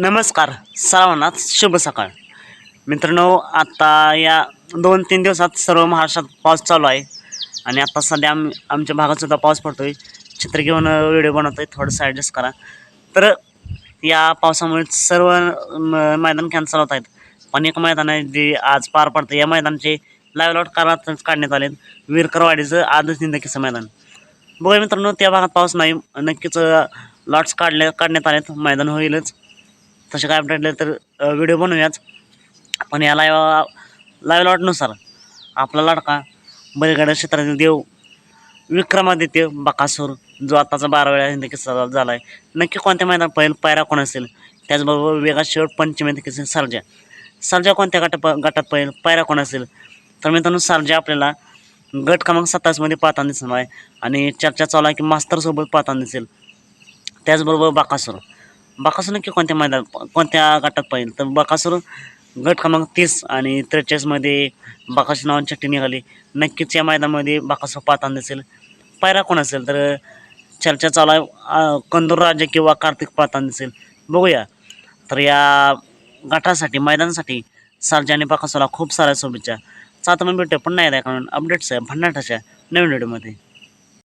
नमस्कार. सर्वांना शुभ सकाळ. मित्रांनो आता या दोन तीन दिवसात सर्व महाराष्ट्रात पाऊस चालू आहे. आणि आता सध्या आम आमच्या भागातसुद्धा पाऊस पडतो आहे चित्र घेऊन व्हिडिओ बनवतो आहे थोडंसं ॲडजस्ट करा. तर या पावसामुळे सर्व म- मैदान कॅन्सल होत आहेत. पण एक मैदान आहे जे आज पार पडतं या मैदानाचे लाईव्ह लॉट काळातच काढण्यात आले वीरकरवाडीचं आदच निंदकीचं मैदान. बघा मित्रांनो त्या भागात पाऊस नाही. नक्कीच लॉट्स काढले काढण्यात आलेत. मैदान होईलच. तसे काय म्हटलं तर व्हिडिओ बनवूयाच पण या लाईव्ह लाईव्ह लॉटनुसार आपला लाडका बैलगाड्या क्षेत्रातील देव विक्रमादित्य बकासूर जो आत्ताचा बारा वेळा हिंदी किस्सा झाला आहे नक्की कोणत्या मैदानात पहिल पायरा कोण असेल त्याचबरोबर वेगा शेवट पंचमी किस्से सर्जा सर्जा कोणत्या गटात गटात पहिल पायरा कोण असेल? तर मित्रांनो सर्जा आपल्याला गट क्रमांक सत्तावीसमध्ये पाहताना दिसणार आहे. आणि चर्चा चालू आहे की मास्तरसोबत पाहताना दिसेल. त्याचबरोबर बाकासूर. बाकासूर नक्की कोणत्या मैदान कोणत्या गटात पाहिजे तर बाकासूर गट क्रमांक तीस आणि त्रेचाळीसमध्ये बाकासूर नावाची चट्टी निघाली. नक्कीच या मैदानामध्ये बाकासूर पाहताना दिसेल पायरा कोण असेल? तर चर्चा चालू आहे. कंदूर राजा किंवा कार्तिक पाहताना दिसेल बघूया. तर या गटासाठी मैदानासाठी सारजा आणि बाकासूरला खूप साऱ्या शुभेच्छा. चालतं मग भेटूया पुन्हा एकदा कारण अपडेट्स आहे. भन्नाटाच्या नवीन व्हिडिओमध्ये